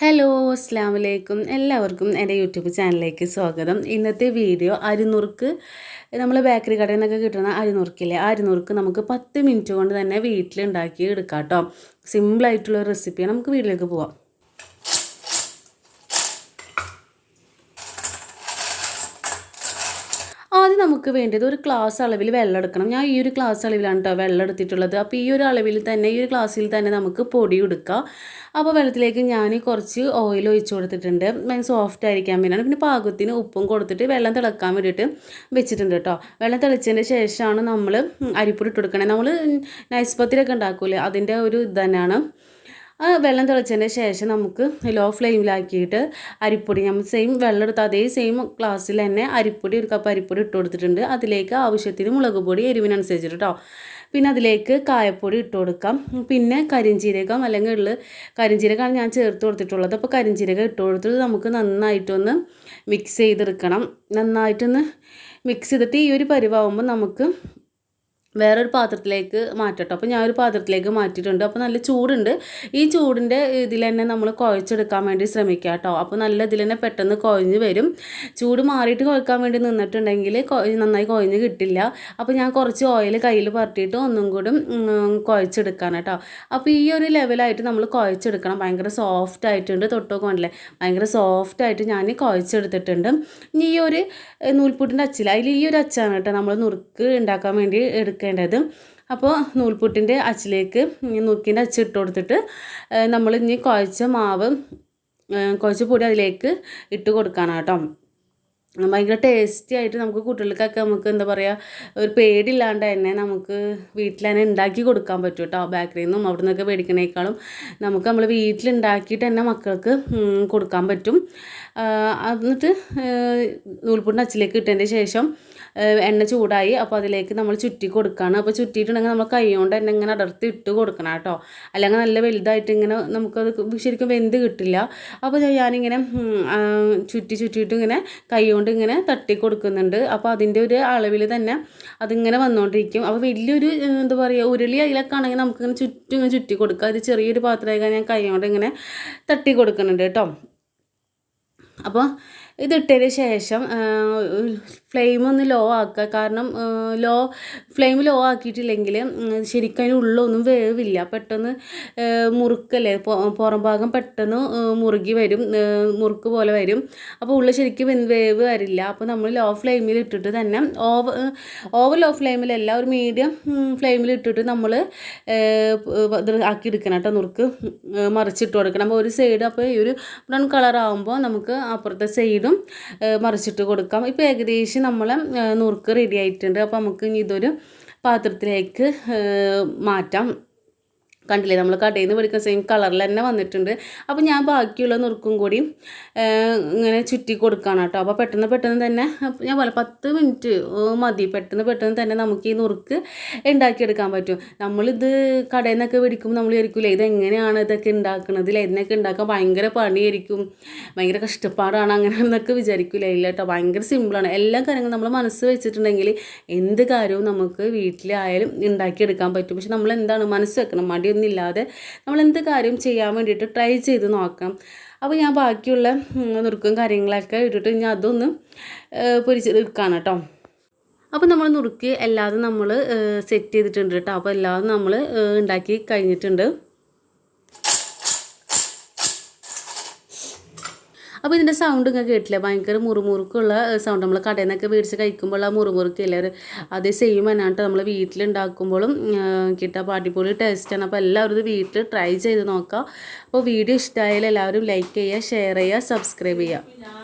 Hello അസ്സാം വലൈക്കും എല്ലാവർക്കും എന്റെ യൂട്യൂബ് ചാനലിലേക്ക് സ്വാഗതം. ഇന്നത്തെ വീഡിയോ അരിനുറുക്ക് നമ്മൾ ബേക്കറി കടയിൽ നിന്നൊക്കെ കിട്ടുന്ന അരിനുറുക്കില്ലേ അരിനുറുക്ക് നമുക്ക് പത്ത് മിനിറ്റ് കൊണ്ട് തന്നെ വീട്ടിലുണ്ടാക്കി എടുക്കാം കേട്ടോ സിമ്പിളായിട്ടുള്ള റെസിപ്പിയാണ് നമുക്ക് വീട്ടിലേക്ക് പോവാം. ആദ്യം നമുക്ക് വേണ്ടത് ഒരു ക്ലാസ് അളവിൽ വെള്ളം എടുക്കണം. ഞാൻ ഈ ഒരു ക്ലാസ് അളവിലാണ് കേട്ടോ വെള്ളം എടുത്തിട്ടുള്ളത്. അപ്പോൾ ഈ ഒരു അളവിൽ തന്നെ ഈ ഒരു ക്ലാസ്സിൽ തന്നെ നമുക്ക് പൊടി എടുക്കാം അപ്പോൾ വെള്ളത്തിലേക്ക് ഞാൻ കുറച്ച് ഓയിൽ ഒഴിച്ചു കൊടുത്തിട്ടുണ്ട്. സോഫ്റ്റ് ആയിരിക്കാൻ വേണ്ടിയാണ്. പിന്നെ പാകത്തിന് ഉപ്പും കൊടുത്തിട്ട് വെള്ളം തിളക്കാൻ വേണ്ടിയിട്ട് വെച്ചിട്ടുണ്ട് കേട്ടോ വെള്ളം തിളച്ചതിന്റെ ശേഷമാണ് നമ്മൾ അരിപ്പൊടി ഇട്ട് കൊടുക്കണേ. നമ്മൾ നൈസ് പത്തിലൊക്കെ ഉണ്ടാക്കൂലേ? അതിന്റെ ഒരു ഇത് തന്നെയാണ്. ആ വെള്ളം തിളച്ചതിന് ശേഷം നമുക്ക് ലോ ഫ്ലെയിമിലാക്കിയിട്ട് അരിപ്പൊടി നമ്മൾ സെയിം വെള്ളം എടുത്ത് അതേ സെയിം ഗ്ലാസ്സിൽ തന്നെ അരിപ്പൊടി ഒരു കപ്പ് അരിപ്പൊടി ഇട്ട് കൊടുത്തിട്ടുണ്ട്. അതിലേക്ക് ആവശ്യത്തിന് മുളക് പൊടി എരിവിനനുസരിച്ചിട്ട് കേട്ടോ പിന്നെ അതിലേക്ക് കായപ്പൊടി ഇട്ട് കൊടുക്കാം. പിന്നെ കരിഞ്ചീരകം അല്ലെങ്കിൽ ഉള്ളിൽ കരിഞ്ചീരകമാണ് ഞാൻ ചേർത്ത് കൊടുത്തിട്ടുള്ളത്. അപ്പോൾ കരിഞ്ചീരകം ഇട്ട് കൊടുത്തിട്ട് നമുക്ക് നന്നായിട്ടൊന്ന് മിക്സ് ചെയ്തെടുക്കണം. നന്നായിട്ടൊന്ന് മിക്സ് ചെയ്തിട്ട് ഈ ഒരു പരിവാകുമ്പോൾ നമുക്ക് വേറൊരു പാത്രത്തിലേക്ക് മാറ്റട്ടോ. അപ്പോൾ ഞാൻ ഒരു പാത്രത്തിലേക്ക് മാറ്റിയിട്ടുണ്ട്. അപ്പോൾ നല്ല ചൂടുണ്ട്. ഈ ചൂടിന്റെ ഇതിൽ തന്നെ നമ്മൾ കുഴച്ചെടുക്കാൻ വേണ്ടി ശ്രമിക്കുക കേട്ടോ. അപ്പോൾ നല്ല ഇതിൽ തന്നെ പെട്ടെന്ന് കുഴഞ്ഞ് വരും. ചൂട് മാറിയിട്ട് കുഴക്കാൻ വേണ്ടി നിന്നിട്ടുണ്ടെങ്കിൽ നന്നായി കുഴഞ്ഞ് കിട്ടില്ല. അപ്പോൾ ഞാൻ കുറച്ച് ഓയിൽ കയ്യിൽ പറട്ടിയിട്ട് ഒന്നും കൂടി കുഴച്ചെടുക്കാൻ കേട്ടോ. അപ്പോൾ ഈ ഒരു ലെവലായിട്ട് നമ്മൾ കുഴച്ചെടുക്കണം. ഭയങ്കര സോഫ്റ്റ് ആയിട്ടുണ്ട് തൊട്ടൊക്കെ കണ്ടില്ലേ? ഭയങ്കര സോഫ്റ്റ് ആയിട്ട് ഞാൻ കുഴച്ചെടുത്തിട്ടുണ്ട്. ഈ ഒരു നൂൽപുട്ടിന്റെ അച്ചിൽ അതിൽ ഈ ഒരു അച്ചാണ് കേട്ടോ നമ്മൾ നുറുക്ക് ഉണ്ടാക്കാൻ വേണ്ടി എടുക്കേണ്ടത് അപ്പോൾ നൂൽപുട്ടിന്റെ അച്ചിലേക്ക് നുറുക്കിന്റെ അച്ച് ഇട്ട് കൊടുത്തിട്ട് നമ്മൾ ഇനി കുഴച്ച മാവ് കുഴച്ച പൊടി അതിലേക്ക് ഇട്ട് കൊടുക്കണം കേട്ടോ ഭയങ്കര ടേസ്റ്റി ആയിട്ട് നമുക്ക് കുട്ടികൾക്കൊക്കെ നമുക്ക് എന്താ പറയുക ഒരു പേടിയില്ലാണ്ട് തന്നെ നമുക്ക് വീട്ടിൽ തന്നെ ഉണ്ടാക്കി കൊടുക്കാൻ പറ്റും കേട്ടോ ബേക്കറിയിൽ നിന്നും അവിടെ നിന്നൊക്കെ മേടിക്കണേക്കാളും നമുക്ക് നമ്മൾ വീട്ടിലുണ്ടാക്കിയിട്ട് തന്നെ മക്കൾക്ക് കൊടുക്കാൻ പറ്റും. എന്നിട്ട് നൂൽപുട്ടിന്റെ അച്ചിലേക്ക് ഇട്ടതിന്റെ ശേഷം എണ്ണ ചൂടായി അപ്പോൾ അതിലേക്ക് നമ്മൾ ചുറ്റി കൊടുക്കുകയാണ് അപ്പോൾ ചുറ്റിയിട്ടുണ്ടെങ്കിൽ നമ്മൾ കൈ കൊണ്ട് തന്നെ ഇങ്ങനെ അടർത്തി ഇട്ട് കൊടുക്കണം കേട്ടോ അല്ലെങ്കിൽ നല്ല വലുതായിട്ട് ഇങ്ങനെ നമുക്കത് ശരിക്കും വെന്ത് കിട്ടില്ല. അപ്പോൾ ഞാനിങ്ങനെ ചുറ്റി ചുറ്റിയിട്ട് ഇങ്ങനെ കൈ കൊണ്ട് ഇങ്ങനെ തട്ടി കൊടുക്കുന്നുണ്ട് അപ്പോൾ അതിന്റെ ഒരു അളവിൽ തന്നെ അതിങ്ങനെ വന്നുകൊണ്ടിരിക്കും അപ്പോൾ വലിയൊരു എന്താ പറയുക ഉരുളി അതിലൊക്കെ ആണെങ്കിൽ നമുക്കിങ്ങനെ ചുറ്റും ഇങ്ങനെ ചുറ്റി കൊടുക്കുക അത് ചെറിയൊരു പാത്രമായി ഞാൻ കൈ കൊണ്ട് ഇങ്ങനെ തട്ടി കൊടുക്കുന്നുണ്ട് കേട്ടോ. അപ്പോൾ ഇതിട്ടതിന് ശേഷം ഫ്ലെയിം ഒന്ന് ലോ ആക്കുക. കാരണം ലോ ഫ്ലെയിം ലോ ആക്കിയിട്ടില്ലെങ്കിൽ ശരിക്കും അതിന് ഉള്ളൊന്നും വേവില്ല. പെട്ടെന്ന് മുറുക്കല്ലേ? പുറം ഭാഗം പെട്ടെന്ന് മുറുകി വരും. മുറുക്ക് പോലെ വരും. അപ്പോൾ ഉള്ളിൽ ശരിക്കും വേവ് വരില്ല. അപ്പോൾ നമ്മൾ ലോ ഫ്ലെയിമിൽ ഇട്ടിട്ട് തന്നെ ഓവർ ഓവർ ലോ ഫ്ലെയിമിലല്ല ഒരു മീഡിയം ഫ്ലെയിമിൽ ഇട്ടിട്ട് നമ്മൾ ആക്കിയെടുക്കണം കേട്ടോ നുറുക്ക്. മറിച്ചിട്ട് കൊടുക്കണം. അപ്പോൾ ഒരു സൈഡ് അപ്പോൾ ഈ ഒരു ബ്രൗൺ കളർ നമുക്ക് അപ്പുറത്തെ സൈഡും മറിച്ചിട്ട് കൊടുക്കാം. ഇപ്പോൾ ഏകദേശം നമ്മൾ നുറുക്ക് റെഡി ആയിട്ടുണ്ട്. അപ്പോൾ നമുക്ക് ഇനി ഇതൊരു പാത്രത്തിലേക്ക് മാറ്റാം. കണ്ടില്ലേ? നമ്മൾ കടയിൽ നിന്ന് പഠിക്കുന്ന സെയിം കളറിൽ തന്നെ വന്നിട്ടുണ്ട്. അപ്പോൾ ഞാൻ ബാക്കിയുള്ള നുറുക്കും കൂടി ഇങ്ങനെ ചുറ്റി കൊടുക്കുകയാണ് കേട്ടോ. അപ്പോൾ പെട്ടെന്ന് പെട്ടെന്ന് തന്നെ ഞാൻ പോലെ പത്ത് മിനിറ്റ് മതി. പെട്ടെന്ന് പെട്ടെന്ന് തന്നെ നമുക്ക് ഈ നുറുക്ക് ഉണ്ടാക്കിയെടുക്കാൻ പറ്റും. നമ്മളിത് കടയിൽ നിന്നൊക്കെ മേടിക്കുമ്പോൾ നമ്മൾ വിചാരിക്കില്ലേ ഇതെങ്ങനെയാണ് ഇതൊക്കെ ഉണ്ടാക്കുന്നത് ഇതിനൊക്കെ ഉണ്ടാക്കാൻ ഭയങ്കര പണിയായിരിക്കും. ഭയങ്കര കഷ്ടപ്പാടാണ് അങ്ങനെ എന്നൊക്കെ വിചാരിക്കില്ല ഇല്ല കേട്ടോ. ഭയങ്കര സിമ്പിളാണ് എല്ലാ കാര്യങ്ങളും നമ്മൾ മനസ്സ് വെച്ചിട്ടുണ്ടെങ്കിൽ എന്ത് കാര്യവും നമുക്ക് വീട്ടിലായാലും ഉണ്ടാക്കിയെടുക്കാൻ പറ്റും. പക്ഷെ നമ്മൾ എന്താണ് മനസ്സ് വെക്കണം? മടിയൊന്നും ഒന്നുമില്ലാതെ നമ്മൾ എന്ത് കാര്യം ചെയ്യാൻ വേണ്ടിയിട്ട് ട്രൈ ചെയ്ത് നോക്കാം. അപ്പോൾ ഞാൻ ബാക്കിയുള്ള നുറുക്കും കാര്യങ്ങളൊക്കെ ഇട്ടിട്ട് ഞാൻ അതൊന്ന് പൊരിച്ചെടുക്കാണ് കേട്ടോ. അപ്പോൾ നമ്മൾ നുറുക്കി എല്ലാതും നമ്മൾ സെറ്റ് ചെയ്തിട്ടുണ്ട് കേട്ടോ. അപ്പോൾ എല്ലാതും നമ്മൾ ഉണ്ടാക്കി കഴിഞ്ഞിട്ടുണ്ട്. അപ്പോൾ ഇതിന്റെ സൗണ്ട് ഇങ്ങനെ കേട്ടില്ല? ഭയങ്കര മുറുമുറുക്കുള്ള സൗണ്ട് നമ്മൾ കടയിൽ നിന്നൊക്കെ മേടിച്ച് കഴിക്കുമ്പോൾ ആ മുറുമുറുക്കില്ല അതേ? സെയിം തന്നെയാണ് നമ്മൾ വീട്ടിലുണ്ടാക്കുമ്പോഴും കിട്ടുക പാട്ടിപ്പൊളി ടേസ്റ്റാണ് അപ്പോൾ എല്ലാവരും ഇത് വീട്ടിൽ ട്രൈ ചെയ്ത് നോക്കാം. അപ്പോൾ വീഡിയോ ഇഷ്ടമായാലും എല്ലാവരും ലൈക്ക് ചെയ്യുക ഷെയർ ചെയ്യുക സബ്സ്ക്രൈബ് ചെയ്യുക.